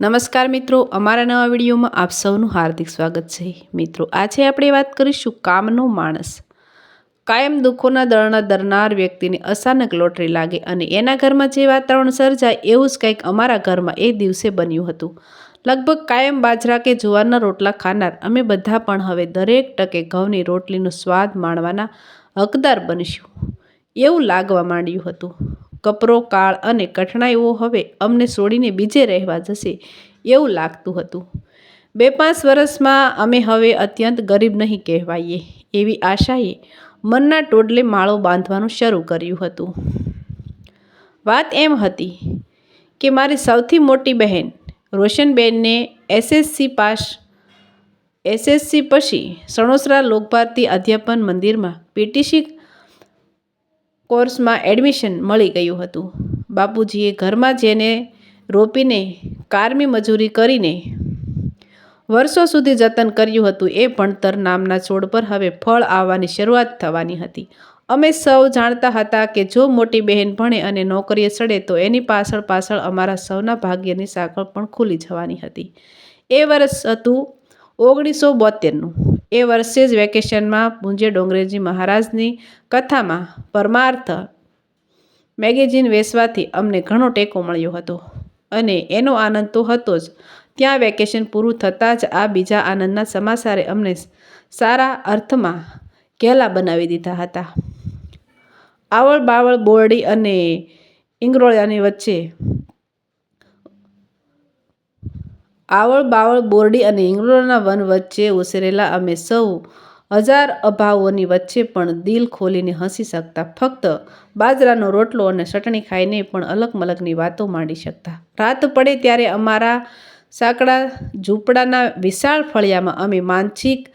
નમસ્કાર મિત્રો, અમારા નવા વિડીયોમાં આપ સૌનું હાર્દિક સ્વાગત છે. મિત્રો, આજે આપણે વાત કરીશું કામનો માણસ. કાયમ દુઃખોના દળના દરનાર વ્યક્તિને અચાનક લોટરી લાગે અને એના ઘરમાં જે વાતાવરણ સર્જાય એવું જ કંઈક અમારા ઘરમાં એ દિવસે બન્યું હતું. લગભગ કાયમ બાજરા કે જુવારના રોટલા ખાનાર અમે બધા પણ હવે દરેક ટકે ઘઉંની રોટલીનો સ્વાદ માણવાના હકદાર બનીશું. એવું લાગવા માંડ્યું હતું. કપરો, કાળ અને કઠણાઈઓ હવે અમને છોડીને બીજે રહેવા જશે એવું લાગતું હતું. બે પાંચ વર્ષમાં અમે હવે અત્યંત ગરીબ નહીં કહેવાઈએ એવી આશાએ મનના ટોડલે માળો બાંધવાનું શરૂ કર્યું હતું. વાત એમ હતી કે મારી સૌથી મોટી બહેન રોશનબેનને એસએસસી પાસ, એસએસસી પછી સણોસરા લોકભારતી અધ્યાપન મંદિરમાં પીટીસી કોર્સમાં એડમિશન મળી ગયું હતું. બાપુજીએ ઘરમાં જેને રોપીને કારમી મજૂરી કરીને વર્ષો સુધી જતન કર્યું હતું એ ભણતર નામના છોડ પર હવે ફળ આવવાની શરૂઆત થવાની હતી. અમે સૌ જાણતા હતા કે જો મોટી બહેન ભણે અને નોકરીએ સડે તો એની પાછળ પાછળ અમારા સૌના ભાગ્યની સાંકળ પણ ખુલી જવાની હતી. એ વર્ષ હતું ઓગણીસો બોતેરનું એ વર્ષે જ વેકેશનમાં પૂંજે ડોંગરેજી મહારાજની કથામાં પરમાર્થ મેગેઝિન વેચવાથી અમને ઘણો ટેકો મળ્યો હતો અને એનો આનંદ તો હતો જ. ત્યાં વેકેશન પૂરું થતાં જ આ બીજા આનંદના સમાચારે અમને સારા અર્થમાં ઘેલા બનાવી દીધા હતા. આવળ બાવળ બોરડી અને ઇંગરોળિયાની વચ્ચે આવળ બાવળ બોરડી અને ઇંગરોળના વન વચ્ચે ઉછરેલા અમે સૌ હજાર અભાવોની વચ્ચે પણ દિલ ખોલીને હસી શકતા. ફક્ત બાજરાનો રોટલો અને ચટણી ખાઈને પણ અલગ મલગની વાતો માંડી શકતા. રાત પડે ત્યારે અમારા સાંકડા ઝૂંપડાના વિશાળ ફળિયામાં અમે માનસિક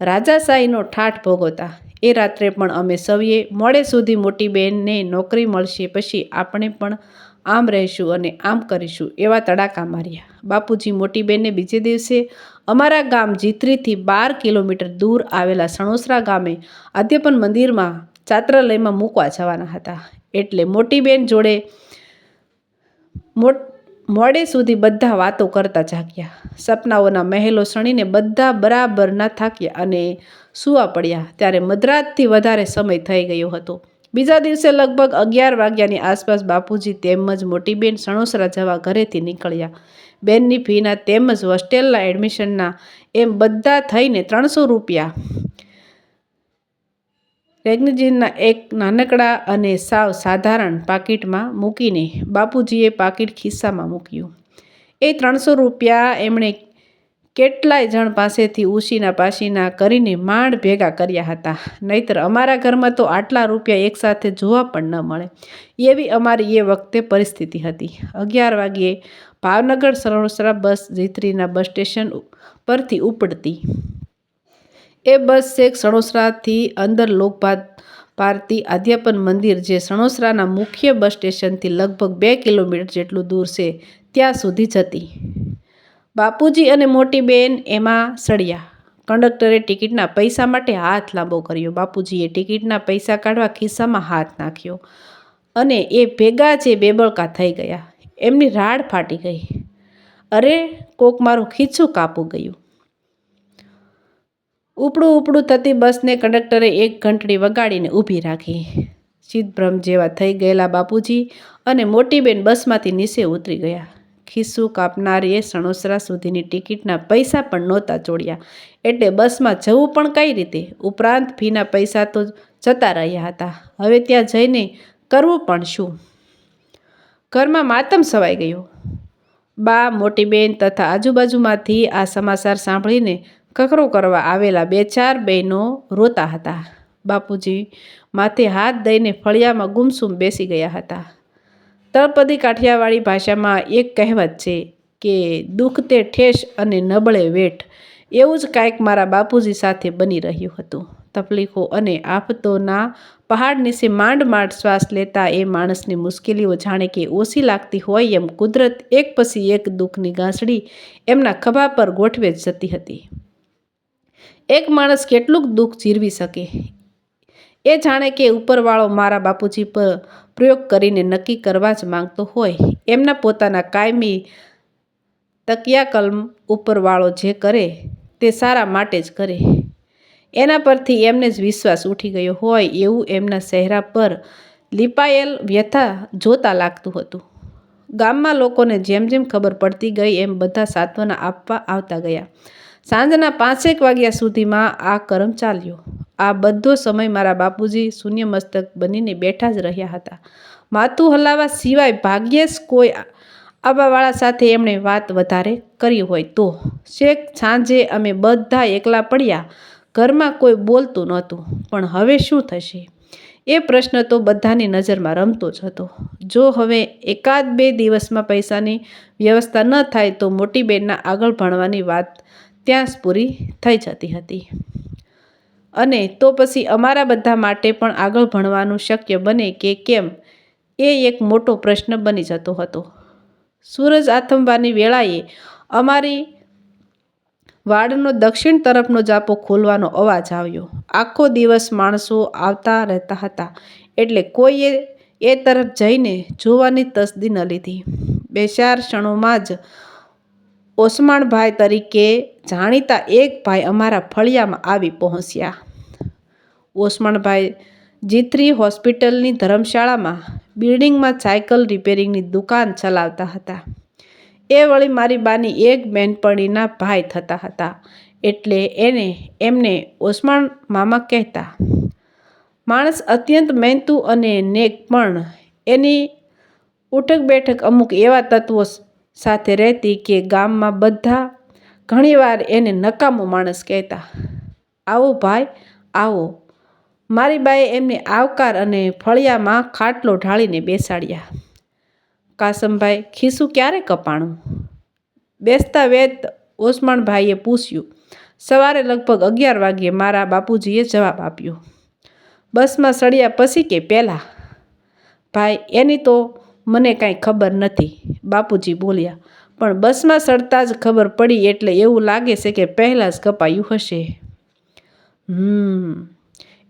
રાજાશાહીનો ઠાઠ ભોગવતા. એ રાત્રે પણ અમે સૌએ મોડે સુધી મોટી બહેનને નોકરી મળશે પછી આપણે પણ આમ રહીશું અને આમ કરીશું એવા તડાકા માર્યા. બાપુજી મોટી બહેનને બીજે દિવસે અમારા ગામ જીતરીથી બાર કિલોમીટર દૂર આવેલા સણોસરા ગામે આદ્યપન મંદિરમાં ચાત્રાલયમાં મૂકવા જવાના હતા. એટલે મોટી બેન જોડે મોડે સુધી બધા વાતો કરતા જાગ્યા. સપનાઓના મહેલો સણીને બધા બરાબર ના થાક્યા અને સૂવા પડ્યા. ત્યારે મધરાતથી વધારે સમય થઈ ગયો હતો. બીજા દિવસે લગભગ અગિયાર વાગ્યાની આસપાસ બાપુજી તેમજ મોટી બેન સણોસરા જવા ઘરેથી નીકળ્યા. બેનની ફીના તેમજ હોસ્ટેલના એડમિશનના એમ બધા થઈને ત્રણસો રૂપિયા. રેગ્નજીનના એક નાનકડા અને સાવ સાધારણ પાકીટમાં મૂકીને બાપુજીએ પાકીટ ખિસ્સામાં મૂક્યું. એ ત્રણસો રૂપિયા એમણે કેટલાય જણ પાસેથી ઉશીના પાસીના કરીને માંડ ભેગા કર્યા હતા. નહીતર અમારા ઘરમાં તો આટલા રૂપિયા એકસાથે જોવા પણ ન મળે. એવી અમારી એ વખતે પરિસ્થિતિ હતી. અગિયાર વાગ્યે ભાવનગર સરણસરા બસ જીતરીના બસ સ્ટેશન પરથી ઉપડતી. એ બસ શેખ સણોસરાથી અંદર લોકભાત પારતી અધ્યાપન મંદિર જે સણોસરાના મુખ્ય બસ સ્ટેશનથી લગભગ બે કિલોમીટર જેટલું દૂર છે, ત્યાં સુધી જતી. બાપુજી અને મોટી બેન એમાં સળિયા. કંડક્ટરે ટિકિટના પૈસા માટે હાથ લાંબો કર્યો. બાપુજીએ ટિકિટના પૈસા કાઢવા ખિસ્સામાં હાથ નાખ્યો અને એ ભેગા જે બેબળકા થઈ ગયા, એમની રાડ ફાટી ગઈ. અરે, કોક મારું ખીચું કાપું ગયું. ઉપડું ઉપડું થતી બસને કંડક્ટરે એક ઘંટડી વગાડીને ઊભી રાખી. ચિદભ્રમ જેવા થઈ ગયેલા બાપુજી અને મોટીબેન બસમાંથી નીચે ઉતરી ગયા. ખિસ્સું કાપનારીએ સણોસરા સુધીની ટિકિટના પૈસા પણ નહોતા ચોડ્યા. એટલે બસમાં જવું પણ કઈ રીતે? ઉપરાંત ફીના પૈસા તો જતા રહ્યા હતા. હવે ત્યાં જઈને કરવું પણ શું? ઘરમાં માતમ સવાઈ ગયો. બા, મોટી બેન તથા આજુબાજુમાંથી આ સમાચાર સાંભળીને કકરો કરવા આવેલા બે ચાર બહેનો રોતા હતા. બાપુજી માથે હાથ દઈને ફળિયામાં ગુમસુમ બેસી ગયા હતા. તળપદી કાઠિયાવાડી ભાષામાં એક કહેવત છે કે દુઃખ તે ઠેસ અને નબળે વેઠ. એવું જ કાંઈક મારા બાપુજી સાથે બની રહ્યું હતું. તકલીફો અને આફતોના પહાડ નીચે માંડ માંડ શ્વાસ લેતા એ માણસની મુશ્કેલીઓ જાણે કે ઓછી લાગતી હોય એમ કુદરત એક પછી એક દુઃખની ગાંસડી એમના ખભા પર ગોઠવે જતી હતી. એક માણસ કેટલુંક દુઃખ જીરવી શકે એ જાણે કે ઉપરવાળો મારા બાપુજી પર પ્રયોગ કરીને નક્કી કરવા જ માંગતો હોય. એમના પોતાના કાયમી તકિયા કલમ ઉપરવાળો જે કરે તે સારા માટે જ કરે. એના પરથી એમને જ વિશ્વાસ ઉઠી ગયો હોય એવું એમના ચહેરા પર લીપાયેલ વ્યથા જોતા લાગતું હતું. ગામમાં લોકોને જેમ જેમ ખબર પડતી ગઈ એમ બધા સાત્વના આપવા આવતા ગયા. સાંજના પાંચેક વાગ્યા સુધીમાં આ કરમ ચાલ્યો. આ બધો સમય મારા બાપુજી શૂન્ય મસ્તક બનીને બેઠા જ રહ્યા હતા. માથું હલાવવા સિવાય ભાગ્યે જ કોઈ આવવાવાળા સાથે એમણે વાત વધારે કરી હોય તો. શેખ સાંજે અમે બધા એકલા પડ્યા. ઘરમાં કોઈ બોલતું નહોતું. પણ હવે શું થશે? એ પ્રશ્ન તો બધાની નજરમાં રમતો જ હતો. જો હવે એકાદ બે દિવસમાં પૈસાની વ્યવસ્થા ન થાય તો મોટી બેનના આગળ ભણવાની વાત ત્યાં જ પૂરી થઈ જતી હતી. અને તો પછી અમારા બધા માટે પણ આગળ ભણવાનું શક્ય બને કે કેમ, એ એક મોટો પ્રશ્ન બની જતો હતો. સૂરજ આથમવાની વેળાએ અમારી વાડનો દક્ષિણ તરફનો જાપો ખોલવાનો અવાજ આવ્યો. આખો દિવસ માણસો આવતા રહેતા હતા, એટલે કોઈએ એ તરફ જઈને જોવાની તસદી ન લીધી. બે ચાર ક્ષણોમાં જ ઓસમાણભાઈ તરીકે જાણીતા એક ભાઈ અમારા ફળિયામાં આવી પહોંચ્યા. ઓસમાણભાઈ જીત્રી હોસ્પિટલની ધર્મશાળામાં બિલ્ડિંગમાં સાયકલ રિપેરિંગની દુકાન ચલાવતા હતા. એ વળી મારી બાની એક બહેનપણીના ભાઈ થતા હતા એટલે એને એમને ઓસમાણ મામા કહેતા, માણસ અત્યંત મહેનતું અને નેક પણ. એની ઉઠક બેઠક અમુક એવા તત્વો સાથે રહેતી કે ગામમાં બધા ઘણીવાર એને નકામો માણસ કહેતા, આવો ભાઈ, આવો. મારી બાએ એમને આવકાર અને ફળિયામાં ખાટલો ઢાળીને બેસાડ્યા. કાસમભાઈ, ખીસું ક્યારે કપાણું? બેસતા વેત ઓસમાણભાઈએ પૂછ્યું. સવારે લગભગ અગિયાર વાગ્યે મારા બાપુજીએ જવાબ આપ્યો. બસમાં સળિયા પછી કે પહેલાં? ભાઈ, એની તો મને કાંઈ ખબર નથી, બાપુજી બોલ્યા. પણ બસમાં સડતા જ ખબર પડી એટલે એવું લાગે છે કે પહેલાં જ કપાયું હશે. હમ,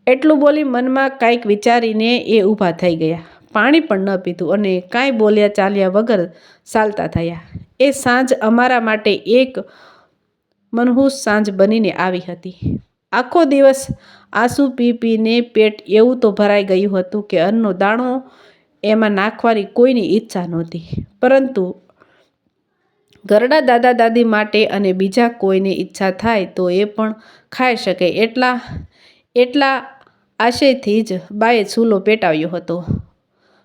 એટલું બોલી મનમાં કાંઈક વિચારીને એ ઊભા થઈ ગયા. પાણી પણ ન પીધું અને કાંઈ બોલ્યા ચાલ્યા વગર ચાલતા થયા. એ સાંજ અમારા માટે એક મનહૂસ સાંજ બનીને આવી હતી. આખો દિવસ આંસુ પી પીને પેટ એવું તો ભરાઈ ગયું હતું કે અન્નનો દાણો એમાં નાખવાની કોઈની ઈચ્છા નહોતી. પરંતુ ઘરડા દાદા દાદી માટે અને બીજા કોઈને ઈચ્છા થાય તો એ પણ ખાઈ શકે. એટલા એટલા આશયથી જ બાએ ચૂલો પેટાવ્યો હતો.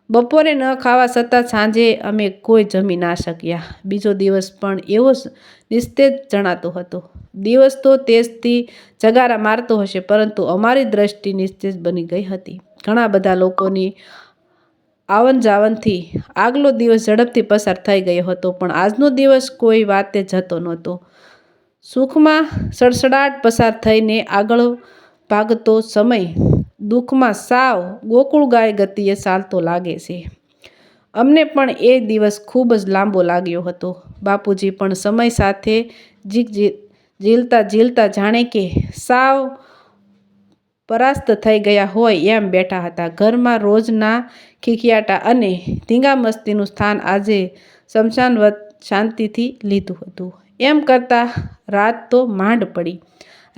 બપોરે ન ખાવા છતાં સાંજે અમે કોઈ જમી ના શક્યા. બીજો દિવસ પણ એવો જ નિસ્તેજ જણાતો હતો. દિવસ તો તેજથી જગારા મારતો હશે, પરંતુ અમારી દ્રષ્ટિ નિસ્તેજ બની ગઈ હતી. ઘણા બધા લોકોની આવન જાવનથી આગલો દિવસ ઝડપથી પસાર થઈ ગયો હતો, પણ આજનો દિવસ કોઈ વાતે જતો નહોતો. સુખમાં સડસડાટ પસાર થઈને આગળ ભાગતો સમય દુઃખમાં સાવ ગોકુળ ગાય ગતિએ ચાલતો લાગે છે. અમને પણ એ દિવસ ખૂબ જ લાંબો લાગ્યો હતો. બાપુજી પણ સમય સાથે જીક ઝીલતા ઝીલતા જાણે કે સાવ પરાસ્ત થઈ ગયા હોય એમ બેઠા હતા. ઘરમાં રોજના ખીખિયાટા અને ધીંગામસ્તીનું સ્થાન આજે શમશાનવત શાંતિથી લીધું હતું. એમ કરતાં રાત તો માંડ પડી.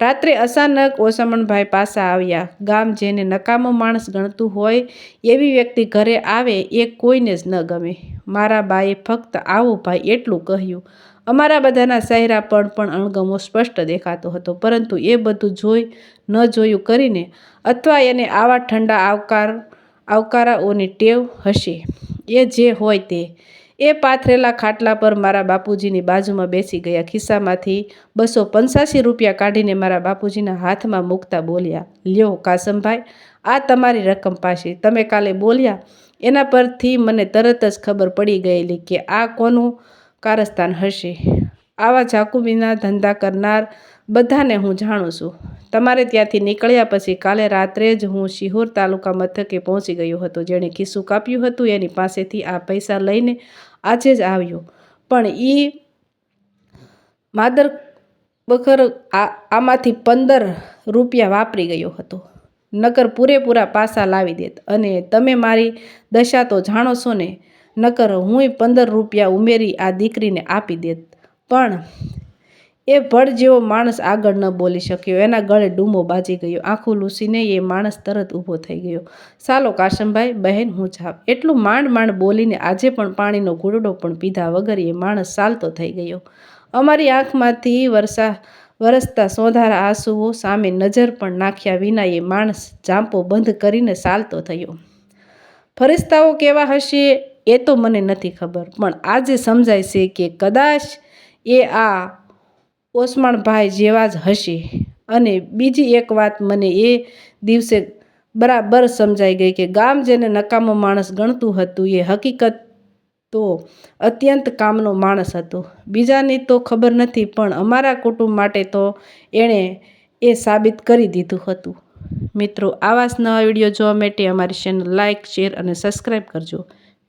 રાત્રે અચાનક ઓસમણભાઈ પાસા આવ્યા. ગામ જેને નકામો માણસ ગણતું હોય એવી વ્યક્તિ ઘરે આવે એ કોઈને જ ન ગમે. મારા બાએ ફક્ત આવો ભાઈ, એટલું કહ્યું. અમારા બધાના ચહેરા પર પણ અણગમો સ્પષ્ટ દેખાતો હતો, પરંતુ એ બધું જોઈ ન જોયું કરીને અથવા એને આવા ઠંડા આવકાર, આવકારાઓની ટેવ હશે. એ જે હોય તે. એ પાથરેલા ખાટલા પર મારા બાપુજીની બાજુમાં બેસી ગયા. ખિસ્સામાંથી બસો પંચ્યાસી રૂપિયા કાઢીને મારા બાપુજીના હાથમાં મૂકતા બોલ્યા, લ્યો કાસમભાઈ, આ તમારી રકમ પાછી તમે કાલે બોલ્યા, એના પરથી મને તરત જ ખબર પડી ગયેલી કે આ કોનું કારસ્તાન હશે. આવા જાકુબીના ધંધા કરનાર બધાને હું જાણું છું. તમારે ત્યાંથી નીકળ્યા પછી કાલે રાત્રે જ હું શિહોર તાલુકા મથકે પહોંચી ગયો હતો, જેણે ખિસ્સું કાપ્યું હતું, એની પાસેથી આ પૈસા લઈને આજે જ આવ્યો. પણ એ માદર બખર આમાંથી પંદર રૂપિયા વાપરી ગયો હતો. નકર પૂરેપૂરા પાસા લાવી દેત. અને તમે મારી દશા તો જાણો છો ને નકર હુંય પંદર રૂપિયા ઉમેરી આ દીકરીને આપી દેત. પણ એ ભડ જેવો માણસ આગળ ન બોલી શક્યો. એના ગળે ડૂમો બાજી ગયો. આંખું લૂસીને એ માણસ તરત ઊભો થઈ ગયો. સાલો કાશમભાઈ, બહેન હું જાવ એટલું માંડ માંડ બોલીને આજે પણ પાણીનો ઘૂંટડો પણ પીધા વગર એ માણસ ચાલતો થઈ ગયો. અમારી આંખમાંથી વરસા વરસતા સોંધારા આંસુઓ સામે નજર પણ નાખ્યા વિના એ માણસ જાંપો બંધ કરીને ચાલતો થયો. ફરિસ્તાઓ કેવા હશે? એ તો મને નથી ખબર. પણ આજે સમજાય છે કે કદાચ એ આ ઓસમાણભાઈ જેવા જ હશે. અને બીજી એક વાત મને એ દિવસે બરાબર સમજાઈ ગઈ કે ગામ જેને નકામો માણસ ગણતું હતું, એ હકીકત તો અત્યંત કામનો માણસ હતો. બીજાની તો ખબર નથી, પણ અમારા કુટુંબ માટે તો એણે એ સાબિત કરી દીધું હતું. મિત્રો આવા જ નવા વીડિયો જોવા માટે અમારી ચેનલ લાઇક શેર અને સબસ્ક્રાઈબ કરજો.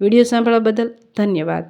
વીડિયો સાંભળવા બદલ ધન્યવાદ.